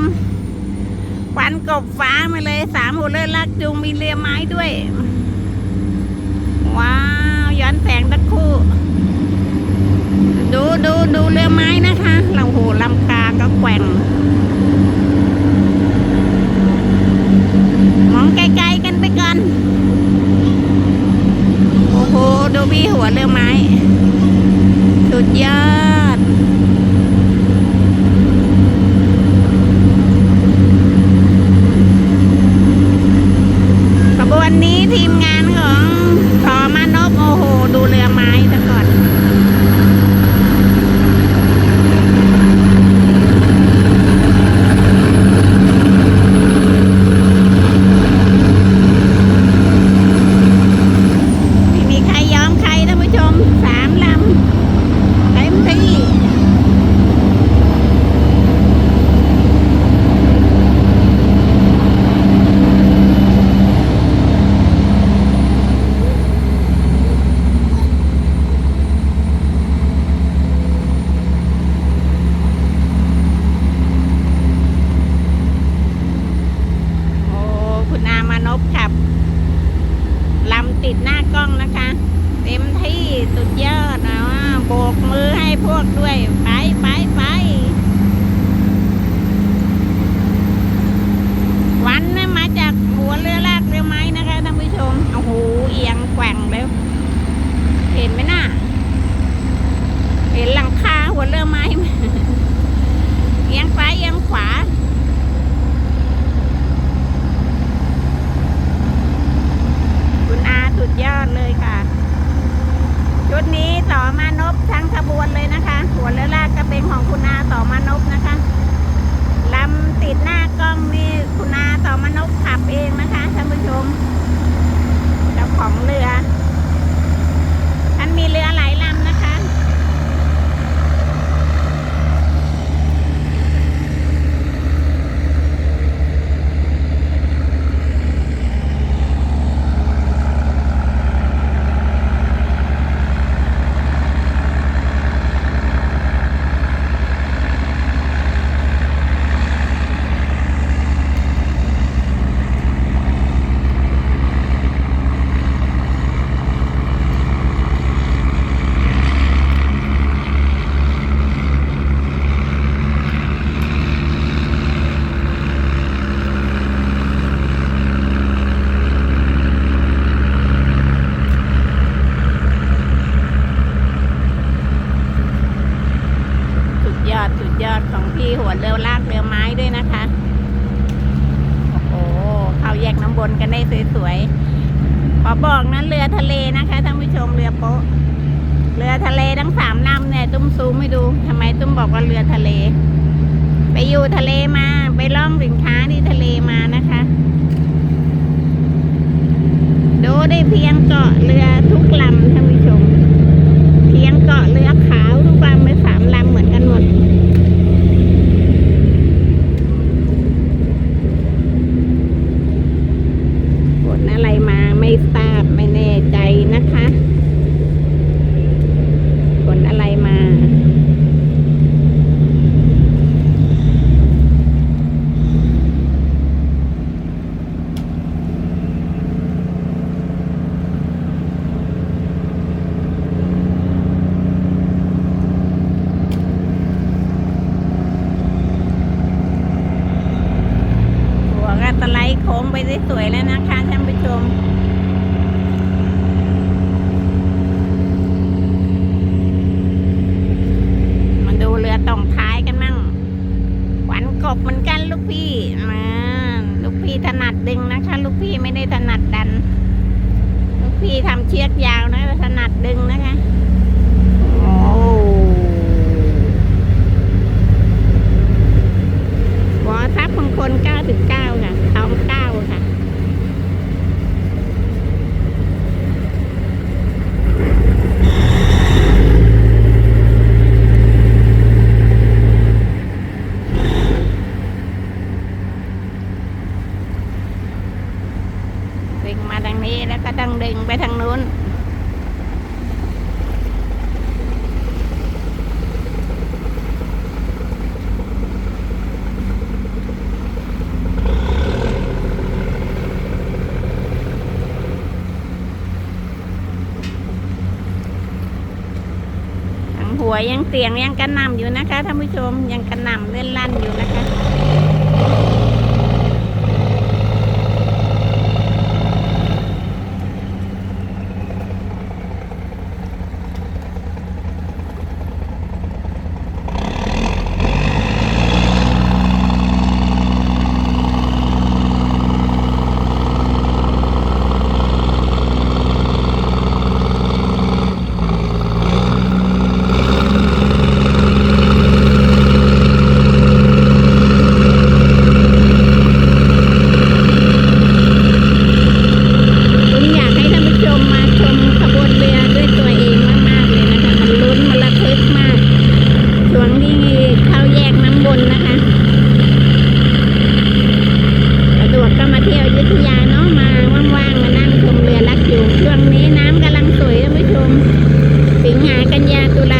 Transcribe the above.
มควันกบฟ้ามาเลยสามหัวเรือลากจูงมีเรือไม้ด้วย ว้าว ย้อนแสงตะคู่ ดูดูดูเรือไม้นะคะเราโหลำคาก็แกว่ง มองไกลๆกันไปก่อน โอ้โห ดูพี่หัวเรือไม้ สุดยอด ขบวนนี้ทีมงานของทอมานพโอ้โห ดูเรือไม้ซะก่อน ไม่มีใครยอมใครท่านผู้ชม สามลำเต็มที่ โอ้ คุณอามานพขับ ลำ ติดหน้ากล้องนะคะ เต็มที่สุดยอดนะว่าโบกมือให้พวกด้วย ไปไปไปวันนะมาจากหัวเรือลากเรือไม้นะคะท่านผู้ชมโอ้โหเอียงแกว่งเลยเห็นไหมน่ะเห็นหลังคาหัวเรือไม้ไหม เอียงซ้ายเอียงขวา คุณอาสุดยอดเลยค่ะ ชุดนี้ต่อมานพทั้งขบวนเลยนะคะ หัวเรือลากก็เป็นของคุณอาต่อมานพนะคะลำติดหน้ากล้องนี่คุณอาต่อมานพขับเองนะคะท่านผู้ชมเจ้าของเรือท่านมีเรือหลายลำนะคะ สุดยอดสุดยอ ขี่หัวเรือลากเรือไม้ด้วยนะคะ โอ้โหเข้าแยกน้ำบนกันได้สวยๆ ขอบอกนะเรือทะเลนะคะท่านผู้ชมเรือโป๊ะ เรือทะเลทั้งสามลำเนี่ยตุ้มซูมไม่ดูทำไมตุ้มบอกว่าเรือทะเล ไปอยู่ทะเลมา ไปล่องสินค้าที่ทะเลมานะคะดูได้เพียงเกาะเรือทุกลำท่านผู้ชม เพียงเกาะเรือขาวทุกลำเป็นสามลำเหมือนกันหมด ผลอะไรมาไม่ทราบไม่แน่ใจนะคะผลอะไรมา หัวก็ตะไลโค้ง ได้สวยแล้วนะคะท่านผู้ชมมาดูเรือตรงท้ายกันมั่งขวัญกบเหมือนกันลูกพี่มาลูกพี่ถนัดดึงนะคะ ลูกพี่ไม่ได้ถนัดดัน ลูกพี่ทำเชือกยาวนะถนัดดึงนะคะโอ้วอทัพมงคล99ค่ะทอง9ค่ะ งไปทางนู้น หัวยังเตียงยังกระนำอยู่นะคะท่านผู้ชมยังกระนำเล่นลั่นอยู่นะคะ วิทยาเนาะมาว่างๆมานั่งชมเรือลักอยู่ช่วงนี้น้ำกำลังสวยท่านผู้ชม สิงหากันยาตุลา